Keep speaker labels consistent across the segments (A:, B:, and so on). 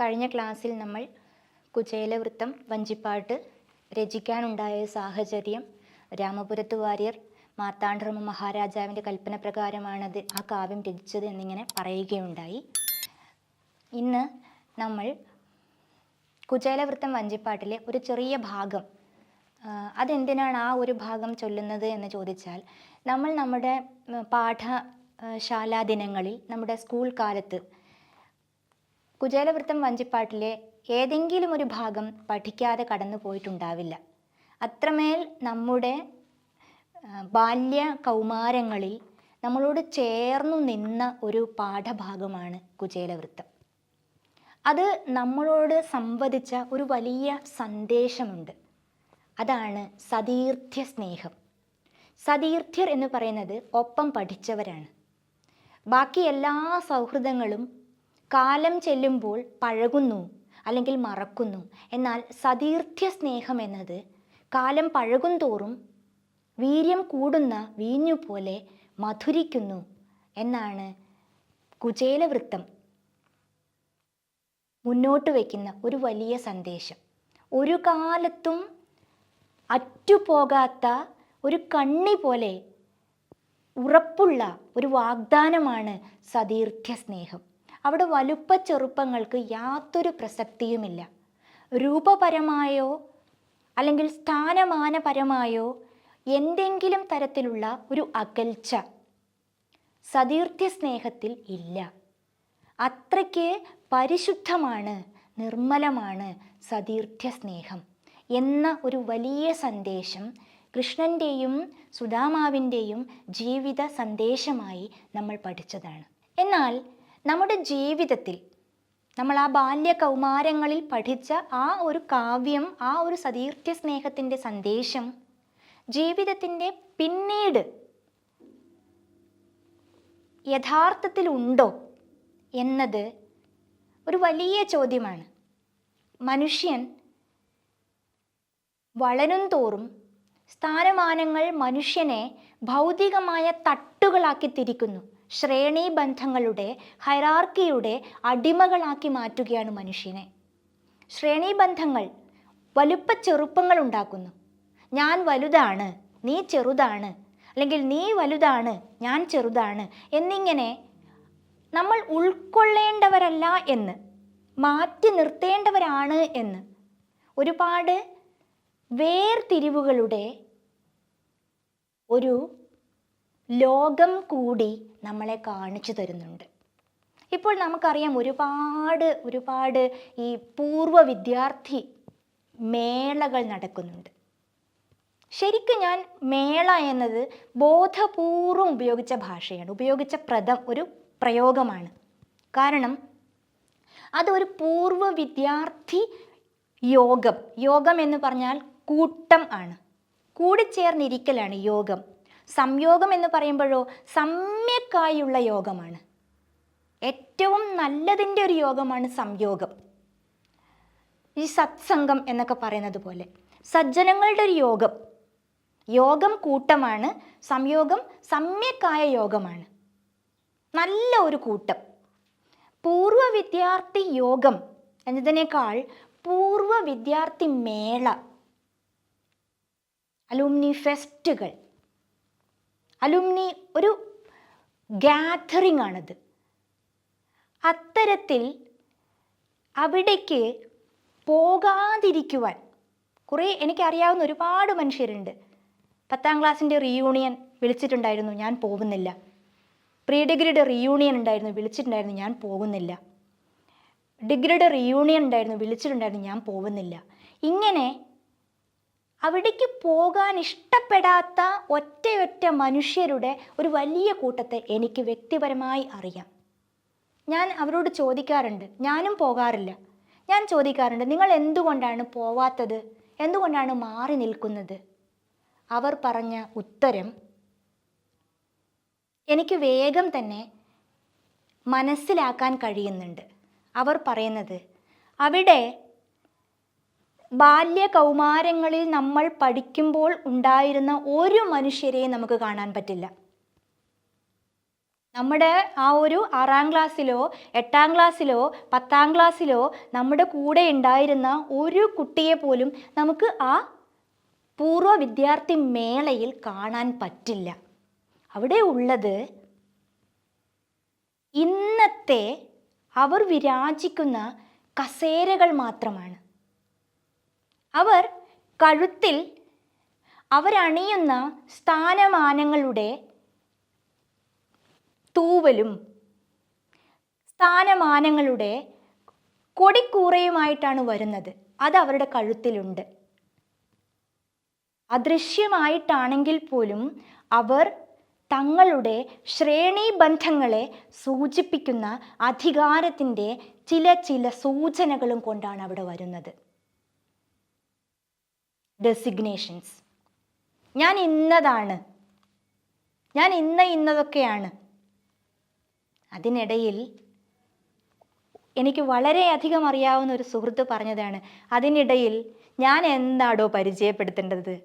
A: കഴിഞ്ഞ ക്ലാസ്സിൽ നമ്മൾ കുചേലവൃത്തം വഞ്ചിപ്പാട്ട് രചിക്കാനുണ്ടായ സാഹചര്യം രാമപുരത്ത് വാര്യർ മാർത്താണ്ഡ്രമ മഹാരാജാവിന്റെ കൽപ്പന പ്രകാരമാണത് ആ കാവ്യം രചിച്ചത് എന്നിങ്ങനെ പറയുകയുണ്ടായി. ഇന്ന് നമ്മൾ കുചേലവൃത്തം വഞ്ചിപ്പാട്ടിലെ ഒരു ചെറിയ ഭാഗം അതെന്തിനാണ് ആ ഒരു ഭാഗം ചൊല്ലുന്നത് എന്ന് ചോദിച്ചാൽ നമ്മൾ നമ്മുടെ പാഠശാലാ ദിനങ്ങളിൽ നമ്മുടെ സ്കൂൾ കാലത്ത് കുചേലവൃത്തം വഞ്ചിപ്പാട്ടിലെ ഏതെങ്കിലും ഒരു ഭാഗം പഠിക്കാതെ കടന്നു പോയിട്ടുണ്ടാവില്ല. അത്രമേൽ നമ്മുടെ ബാല്യ കൗമാരങ്ങളിൽ നമ്മളോട് ചേർന്നു നിന്ന ഒരു പാഠഭാഗമാണ് കുചേലവൃത്തം. അത് നമ്മളോട് സംവദിച്ച ഒരു വലിയ സന്ദേശമുണ്ട്. അതാണ് സതീർത്ഥ്യ സ്നേഹം സതീർത്ഥ്യർ എന്ന് പറയുന്നത് ഒപ്പം പഠിച്ചവരാണ്. ബാക്കി എല്ലാ സൗഹൃദങ്ങളും കാലം ചെല്ലുമ്പോൾ പഴകുന്നു അല്ലെങ്കിൽ മറക്കുന്നു. എന്നാൽ സതീർത്ഥ്യ സ്നേഹം എന്നത് കാലം പഴകും തോറും വീര്യം കൂടുന്ന വീഞ്ഞു പോലെ മധുരിക്കുന്നു എന്നാണ് കുചേലവൃത്തം. മുന്നോട്ട് വയ്ക്കുന്ന ഒരു വലിയ സന്ദേശം. ഒരു കാലത്തും അറ്റുപോകാത്ത ഒരു കണ്ണി പോലെ ഉറപ്പുള്ള ഒരു വാഗ്ദാനമാണ് സതീർത്ഥ്യ സ്നേഹം. അവിടെ വലുപ്പ ചെറുപ്പങ്ങൾക്ക് യാതൊരു പ്രസക്തിയുമില്ല. രൂപപരമായോ അല്ലെങ്കിൽ സ്ഥാനമാനപരമായോ എന്തെങ്കിലും തരത്തിലുള്ള ഒരു അകൽച്ച സതീർത്ഥ്യ സ്നേഹത്തിൽ ഇല്ല. അത്രയ്ക്ക് പരിശുദ്ധമാണ് നിർമ്മലമാണ് സതീർത്ഥ്യ സ്നേഹം എന്ന ഒരു വലിയ സന്ദേശം കൃഷ്ണന്റെയും സുദാമാവിന്റെയും ജീവിത സന്ദേശമായി നമ്മൾ പഠിച്ചതാണ്. എന്നാൽ നമ്മുടെ ജീവിതത്തിൽ നമ്മൾ ആ ബാല്യ കൗമാരങ്ങളിൽ പഠിച്ച ആ ഒരു കാവ്യം ആ ഒരു സതീർത്ഥ്യ സ്നേഹത്തിന്റെ സന്ദേശം ജീവിതത്തിന്റെ പിന്നീട് യഥാർത്ഥത്തിൽ ഉണ്ടോ എന്നത് ഒരു വലിയ ചോദ്യമാണ്. മനുഷ്യൻ വളരും തോറും സ്ഥാനമാനങ്ങൾ മനുഷ്യനെ ഭൗതികമായ തട്ടുകളാക്കി തിരിക്കുന്നു. ശ്രേണി ബന്ധങ്ങളുടെ ഹൈറാർക്കിയുടെ അടിമകളാക്കി മാറ്റുകയാണ് മനുഷ്യനെ. ശ്രേണീബന്ധങ്ങൾ വലുപ്പ ചെറുപ്പങ്ങൾ ഉണ്ടാക്കുന്നു ഞാൻ വലുതാണ് നീ ചെറുതാണ് അല്ലെങ്കിൽ നീ വലുതാണ് ഞാൻ ചെറുതാണ് എന്നിങ്ങനെ നമ്മൾ ഉൾക്കൊള്ളേണ്ടവരല്ല എന്ന് മാറ്റി നിർത്തേണ്ടവരാണ് എന്ന്. ഒരുപാട് വേർതിരിവുകളുടെ ഒരു ലോകം കൂടി നമ്മളെ കാണിച്ചു തരുന്നുണ്ട്. ഇപ്പോൾ നമുക്കറിയാം ഒരുപാട് ഒരുപാട് ഈ പൂർവ വിദ്യാർത്ഥി മേളകൾ നടക്കുന്നുണ്ട്. ശരിക്കും ഞാൻ മേള എന്നത് ബോധപൂർവം ഉപയോഗിച്ച ഭാഷയാണ്. ഉപയോഗിച്ച പ്രദം ഒരു പ്രയോഗമാണ്. കാരണം അതൊരു പൂർവ വിദ്യാർത്ഥി യോഗം. യോഗം എന്ന് പറഞ്ഞാൽ കൂട്ടം ആണ്. കൂടിച്ചേർന്നിരിക്കലാണ് യോഗം. സംയോഗം എന്ന് പറയുമ്പോഴോ സമ്യക്കായുള്ള യോഗമാണ്. ഏറ്റവും നല്ലതിന്റെ ഒരു യോഗമാണ് സംയോഗം. ഈ സത്സംഗം എന്നൊക്കെ പറയുന്നത് പോലെ സജ്ജനങ്ങളുടെ ഒരു യോഗം. യോഗം കൂട്ടമാണ് സംയോഗം സമ്യക്കായ യോഗമാണ്. നല്ല ഒരു കൂട്ടം. പൂർവ വിദ്യാർത്ഥി യോഗം എന്നതിനേക്കാൾ പൂർവ വിദ്യാർത്ഥി മേള അലൂമിനി ഫെസ്റ്റുകൾ അലുമിനി ഒരു ഗാദറിംഗ് ആണത് അത്തരത്തിൽ അവിടേക്ക് പോകാതിരിക്കുവാൻ കുറേ എനിക്കറിയാവുന്ന ഒരുപാട് മനുഷ്യരുണ്ട്. പത്താം ക്ലാസ്സിന്റെ റീയൂണിയൻ വിളിച്ചിട്ടുണ്ടായിരുന്നു ഞാൻ പോകുന്നില്ല. പ്രീ ഡിഗ്രിയുടെ റീയൂണിയൻ ഉണ്ടായിരുന്നു വിളിച്ചിട്ടുണ്ടായിരുന്നു ഞാൻ പോകുന്നില്ല. ഡിഗ്രിയുടെ റീയൂണിയൻ ഉണ്ടായിരുന്നു വിളിച്ചിട്ടുണ്ടായിരുന്നു ഞാൻ പോകുന്നില്ല. ഇങ്ങനെ അവിടേക്ക് പോകാൻ ഇഷ്ടപ്പെടാത്ത ഒറ്റയൊറ്റ മനുഷ്യരുടെ ഒരു വലിയ കൂട്ടത്തെ എനിക്ക് വ്യക്തിപരമായി അറിയാം. ഞാൻ അവരോട് ചോദിക്കാറുണ്ട് ഞാനും പോകാറില്ല. ഞാൻ ചോദിക്കാറുണ്ട് നിങ്ങൾ എന്തുകൊണ്ടാണ് പോവാത്തത്? എന്തുകൊണ്ടാണ് മാറി നിൽക്കുന്നത്? അവർ പറഞ്ഞ ഉത്തരം എനിക്ക് വേഗം തന്നെ മനസ്സിലാക്കാൻ കഴിയുന്നുണ്ട്. അവർ പറയുന്നത് അവിടെ ബാല്യ കൗമാരങ്ങളിൽ നമ്മൾ പഠിക്കുമ്പോൾ ഉണ്ടായിരുന്ന ഒരു മനുഷ്യരെയും നമുക്ക് കാണാൻ പറ്റില്ല. നമ്മുടെ ആ ഒരു ആറാം ക്ലാസ്സിലോ എട്ടാം ക്ലാസ്സിലോ പത്താം ക്ലാസ്സിലോ നമ്മുടെ കൂടെ ഉണ്ടായിരുന്ന ഒരു കുട്ടിയെ പോലും നമുക്ക് ആ പൂർവ വിദ്യാർത്ഥി മേളയിൽ കാണാൻ പറ്റില്ല. അവിടെ ഉള്ളത് ഇന്നത്തെ അവർ വിരാജിക്കുന്ന കസേരകൾ മാത്രമാണ്. അവർ കഴുത്തിൽ അവരണിയുന്ന സ്ഥാനമാനങ്ങളുടെ തൂവലും സ്ഥാനമാനങ്ങളുടെ കൊടിക്കൂറയുമായിട്ടാണ് വരുന്നത്. അത് അവരുടെ കഴുത്തിലുണ്ട്. അദൃശ്യമായിട്ടാണെങ്കിൽ പോലും അവർ തങ്ങളുടെ ശ്രേണീബന്ധങ്ങളെ സൂചിപ്പിക്കുന്ന അധികാരത്തിന്റെ ചില ചില സൂചനകളും കൊണ്ടാണ് അവിടെ വരുന്നത്. ഡെസിഗ്നേഷൻസ് ഞാൻ ഇന്നതാണ്. ഞാൻ ഇന്ന ഇന്നതൊക്കെയാണ്. അതിനിടയിൽ എനിക്ക് വളരെയധികം അറിയാവുന്ന ഒരു സുഹൃത്ത് പറഞ്ഞതാണ് അതിനിടയിൽ ഞാൻ എന്താടോ പരിചയപ്പെടുത്തേണ്ടത്?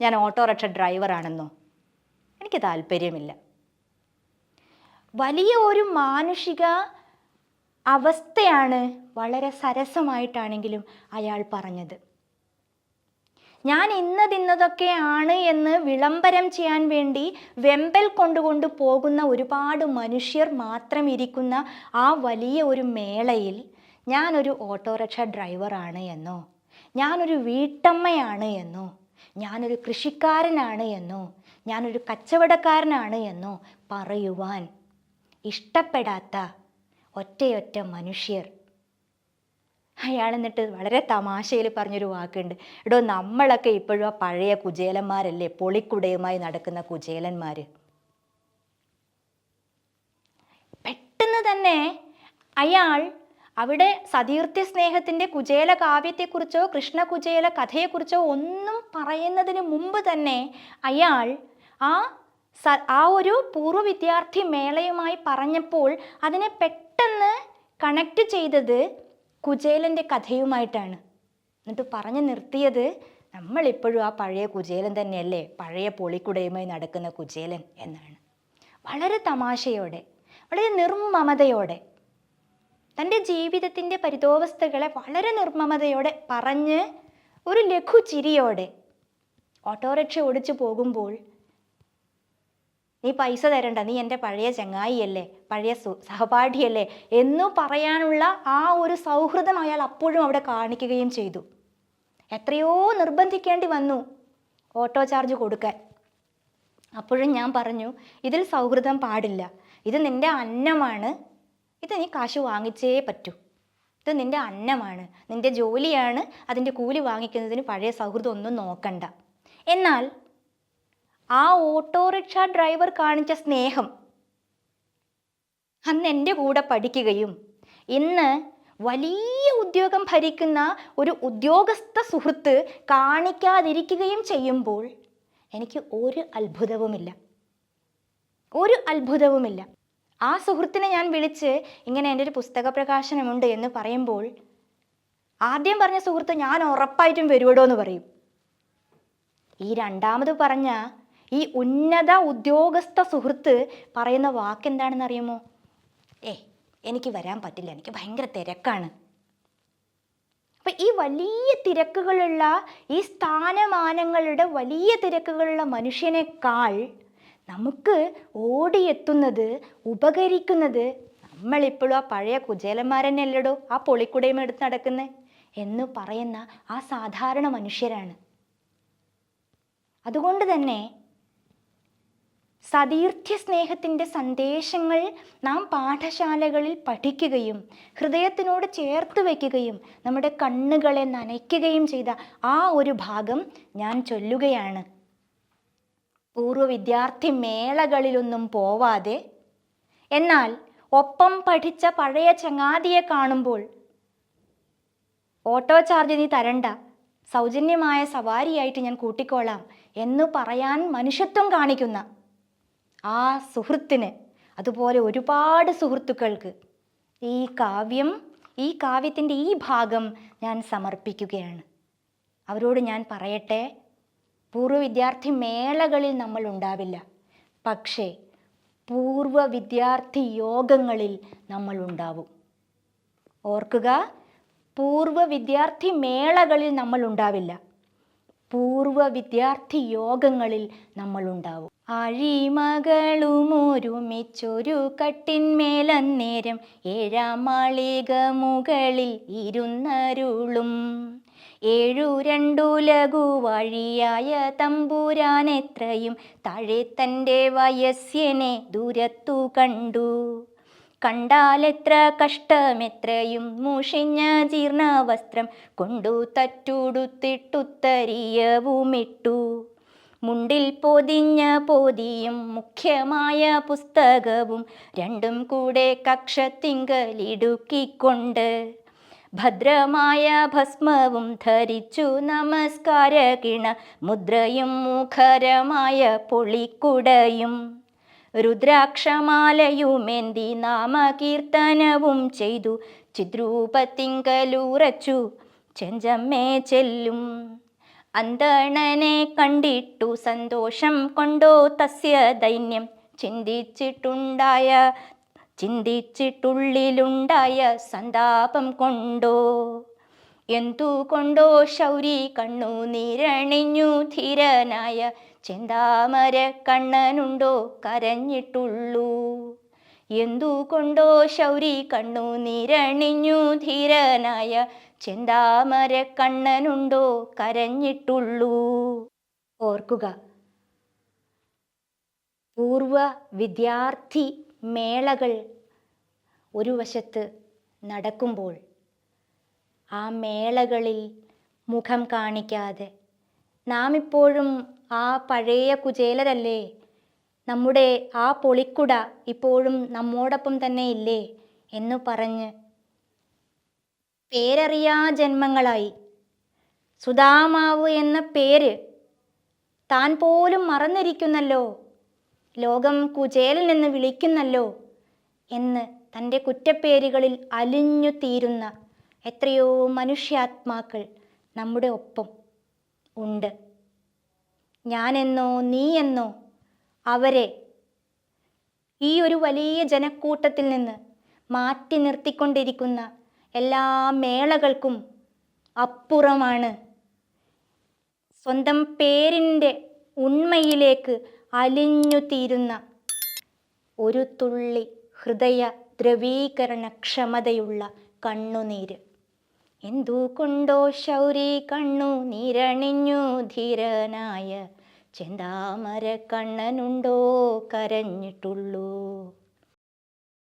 A: ഞാൻ ഓട്ടോറിക്ഷ ഡ്രൈവറാണെന്നോ? എനിക്ക് താല്പര്യമില്ല. വലിയ ഒരു മാനുഷിക അവസ്ഥയാണ് വളരെ സരസമായിട്ടാണെങ്കിലും അയാൾ പറഞ്ഞത്. ഞാൻ ഇന്നതിന്നതൊക്കെയാണ് എന്ന് വിളംബരം ചെയ്യാൻ വേണ്ടി വെമ്പൽ കൊണ്ടുകൊണ്ട് പോകുന്ന ഒരുപാട് മനുഷ്യർ മാത്രം ഇരിക്കുന്ന ആ വലിയ ഒരു മേളയിൽ ഞാനൊരു ഓട്ടോറിക്ഷ ഡ്രൈവറാണ് എന്നോ ഞാനൊരു വീട്ടമ്മയാണ് എന്നോ ഞാനൊരു കൃഷിക്കാരനാണ് എന്നോ ഞാനൊരു കച്ചവടക്കാരനാണ് എന്നോ പറയുവാൻ ഇഷ്ടപ്പെടാത്ത ഒറ്റയൊറ്റ മനുഷ്യർ അയാൾ എന്നിട്ട് വളരെ തമാശയിൽ പറഞ്ഞൊരു വാക്കുണ്ട്. എടോ നമ്മളൊക്കെ ഇപ്പോഴും ആ പഴയ കുചേലന്മാരല്ലേ? പൊളിക്കുടയുമായി നടക്കുന്ന കുചേലന്മാർ പെട്ടെന്ന് തന്നെ അയാൾ അവിടെ സതീർത്ഥ്യ സ്നേഹത്തിന്റെ കുചേല കാവ്യത്തെക്കുറിച്ചോ കൃഷ്ണ കുചേല കഥയെക്കുറിച്ചോ ഒന്നും പറയുന്നതിന് മുമ്പ് തന്നെ അയാൾ ആ സ ആ ഒരു പൂർവ വിദ്യാർത്ഥി മേളയുമായി പറഞ്ഞപ്പോൾ അതിനെ പെട്ടെന്ന് കണക്ട് ചെയ്തത് കുചേലന്റെ കഥയുമായിട്ടാണ്. എന്നിട്ട് പറഞ്ഞു നിർത്തിയത് നമ്മളിപ്പോഴും ആ പഴയ കുചേലൻ തന്നെയല്ലേ? പഴയ പൊളിക്കുടയുമായി നടക്കുന്ന കുചേലൻ എന്നാണ്. വളരെ തമാശയോടെ വളരെ നിർമ്മമതയോടെ തന്റെ ജീവിതത്തിന്റെ പരിതോവസ്ഥകളെ വളരെ നിർമ്മമതയോടെ പറഞ്ഞ് ഒരു ലഘു ചിരിയോടെ ഓട്ടോറിക്ഷ ഓടിച്ചു പോകുമ്പോൾ നീ പൈസ തരണ്ട നീ എന്റെ പഴയ ചങ്ങായിയല്ലേ പഴയ സഹപാഠിയല്ലേ എന്നു പറയാനുള്ള ആ ഒരു സൗഹൃദം അയാൾ അപ്പോഴും അവിടെ കാണിക്കുകയും ചെയ്തു. എത്രയോ നിർബന്ധിക്കേണ്ടി വന്നു ഓട്ടോ ചാർജ് കൊടുക്കാൻ. അപ്പോഴും ഞാൻ പറഞ്ഞു ഇതിൽ സൗഹൃദം പാടില്ല. ഇത് നിന്റെ അന്നമാണ്. ഇത് നീ കാശ് വാങ്ങിച്ചേ പറ്റൂ. ഇത് നിന്റെ അന്നമാണ്. നിന്റെ ജോലിയാണ് അതിന്റെ കൂലി വാങ്ങിക്കുന്നതിന് പഴയ സൗഹൃദം ഒന്നും നോക്കണ്ട. എന്നാൽ ആ ഓട്ടോറിക്ഷ ഡ്രൈവർ കാണിച്ച സ്നേഹം അന്ന് എന്റെ കൂടെ പഠിക്കുകയും ഇന്ന് വലിയ ഉദ്യോഗം ഭരിക്കുന്ന ഒരു ഉദ്യോഗസ്ഥ സുഹൃത്ത് കാണിക്കാതിരിക്കുകയും ചെയ്യുമ്പോൾ എനിക്ക് ഒരു അത്ഭുതവുമില്ല. ഒരു അത്ഭുതവുമില്ല. ആ സുഹൃത്തിനെ ഞാൻ വിളിച്ച് ഇങ്ങനെ എന്റെ ഒരു പുസ്തക പ്രകാശനമുണ്ട് എന്ന് പറയുമ്പോൾ ആദ്യം പറഞ്ഞ സുഹൃത്ത് ഞാൻ ഉറപ്പായിട്ടും വരുവടോ എന്ന് പറയും. ഈ രണ്ടാമത് പറഞ്ഞ ഈ ഉന്നത ഉദ്യോഗസ്ഥ സുഹൃത്ത് പറയുന്ന വാക്കെന്താണെന്ന് അറിയുമോ ഏ എനിക്ക് വരാൻ പറ്റില്ല. എനിക്ക് ഭയങ്കര തിരക്കാണ്. അപ്പം ഈ വലിയ തിരക്കുകളുള്ള ഈ സ്ഥാനമാനങ്ങളുടെ വലിയ തിരക്കുകളുള്ള മനുഷ്യനേക്കാൾ നമുക്ക് ഓടിയെത്തുന്നത് ഉപകരിക്കുന്നത് നമ്മളിപ്പോഴും ആ പഴയ കുചേലന്മാരെന്നെയല്ലടോ ആ പൊളിക്കുടയും എടുത്ത് നടക്കുന്നത് എന്ന് പറയുന്ന ആ സാധാരണ മനുഷ്യരാണ്. അതുകൊണ്ട് തന്നെ സതീർത്ഥ്യ സ്നേഹത്തിന്റെ സന്ദേശങ്ങൾ നാം പാഠശാലകളിൽ പഠിക്കുകയും ഹൃദയത്തിനോട് ചേർത്ത് വയ്ക്കുകയും നമ്മുടെ കണ്ണുകളെ നനയ്ക്കുകയും ചെയ്ത ആ ഒരു ഭാഗം ഞാൻ ചൊല്ലുകയാണ്. പൂർവ വിദ്യാർത്ഥി മേളകളിലൊന്നും പോവാതെ എന്നാൽ ഒപ്പം പഠിച്ച പഴയ ചങ്ങാതിയെ കാണുമ്പോൾ ഓട്ടോ ചാർജ് നീ തരണ്ട സൗജന്യമായ സവാരിയായിട്ട് ഞാൻ കൂട്ടിക്കോളാം എന്ന് പറയാൻ മനുഷ്യത്വം കാണിക്കുന്ന ആ സുഹൃത്തിന് അതുപോലെ ഒരുപാട് സുഹൃത്തുക്കൾക്ക് ഈ കാവ്യം ഈ കാവ്യത്തിന്റെ ഈ ഭാഗം ഞാൻ സമർപ്പിക്കുകയാണ്. അവരോട് ഞാൻ പറയട്ടെ പൂർവ വിദ്യാർത്ഥി മേളകളിൽ നമ്മൾ ഉണ്ടാവില്ല. പക്ഷേ പൂർവ വിദ്യാർത്ഥി യോഗങ്ങളിൽ നമ്മൾ ഉണ്ടാവും. ഓർക്കുക പൂർവ വിദ്യാർത്ഥി മേളകളിൽ നമ്മൾ ഉണ്ടാവില്ല. പൂർവ വിദ്യാർത്ഥി യോഗങ്ങളിൽ നമ്മൾ ഉണ്ടാവും അഴിമകളും ഒരുമിച്ചൊരു കട്ടിന്മേലന്നേരം ഏഴാം മാളിക മുകളിൽ ഇരുന്നരുളും. ഏഴു രണ്ടു ലഘു വഴിയായ തമ്പുരാനെത്രയും താഴെ തന്റെ വയസ്യനെ ദൂരത്തു കണ്ടു. കണ്ടാലെത്ര കഷ്ടമെത്രയും മൂഷിഞ്ഞ ജീർണ വസ്ത്രം കൊണ്ടു തറ്റുടുത്തിട്ടുത്തരിയവുമിട്ടു മുണ്ടിൽ പൊതിഞ്ഞ പൊതിയും മുഖ്യമായ പുസ്തകവും രണ്ടും കൂടെ കക്ഷത്തിങ്കലിടുക്കിക്കൊണ്ട് ഭദ്രമായ ഭസ്മവും ധരിച്ചു നമസ്കാര കിണ മുദ്രയും മുഖരമായ പൊളിക്കുടയും. രുദ്രാക്ഷമാലയുമേന്തി നാമകീർത്തനവും ചെയ്തു. ചിദ്രൂപത്തിങ്കലൂറച്ചു. ചെഞ്ചമ്മേ ചെല്ലും. അന്തണനെ കണ്ടിട്ടു സന്തോഷം കൊണ്ടോ തസ്യ ദൈന്യം. ചിന്തിച്ചിട്ടുണ്ടായ ചിന്തിച്ചിട്ടുള്ളിലുണ്ടായ സന്താപം കൊണ്ടോ? എന്തുകൊണ്ടോ ശൗരി കണ്ണു നിരണിഞ്ഞു ധീരനായ ചെന്താമര കണ്ണനുണ്ടോ കരഞ്ഞിട്ടുള്ളൂ? എന്തുകൊണ്ടോ ശൗരി കണ്ണു നിരണിഞ്ഞു ധീരനായ ചെന്താമര കണ്ണനുണ്ടോ കരഞ്ഞിട്ടുള്ളൂ? ഓർക്കുക. പൂർവ വിദ്യാർത്ഥി മേളകൾ ഒരു വശത്ത് നടക്കുമ്പോൾ ആ മേളകളിൽ മുഖം കാണിക്കാതെ നാം ഇപ്പോഴും ആ പഴയ കുചേലരല്ലേ? നമ്മുടെ ആ പൊളിക്കുട ഇപ്പോഴും നമ്മോടൊപ്പം തന്നെ ഇല്ലേ? എന്നു പറഞ്ഞ് പേരറിയാ ജന്മങ്ങളായി. സുധാമാവ് എന്ന പേര് താൻ പോലും മറന്നിരിക്കുന്നല്ലോ? ലോകം കുചേലൻ എന്ന് വിളിക്കുന്നല്ലോ? എന്ന് തന്റെ കുറ്റപ്പേരുകളിൽ അലിഞ്ഞു തീരുന്ന എത്രയോ മനുഷ്യാത്മാക്കൾ നമ്മുടെ ഒപ്പം. ഉണ്ട്. ഞാനെന്നോ നീയെന്നോ അവരെ ഈ ഒരു വലിയ ജനക്കൂട്ടത്തിൽ നിന്ന് മാറ്റി നിർത്തിക്കൊണ്ടിരിക്കുന്ന എല്ലാ മേളകൾക്കും അപ്പുറമാണ്. സ്വന്തം പേരിന്റെ ഉണ്മയിലേക്ക് അലിഞ്ഞു തീരുന്ന ഒരു തുള്ളി ഹൃദയ ദ്രവീകരണ ക്ഷമതയുള്ള കണ്ണുനീര്. എന്തുകൊണ്ടോ ശൗരി കണ്ണു നിരണിഞ്ഞു ധീരനായ ചെന്താമര കണ്ണനുണ്ടോ കരഞ്ഞിട്ടുള്ളൂ.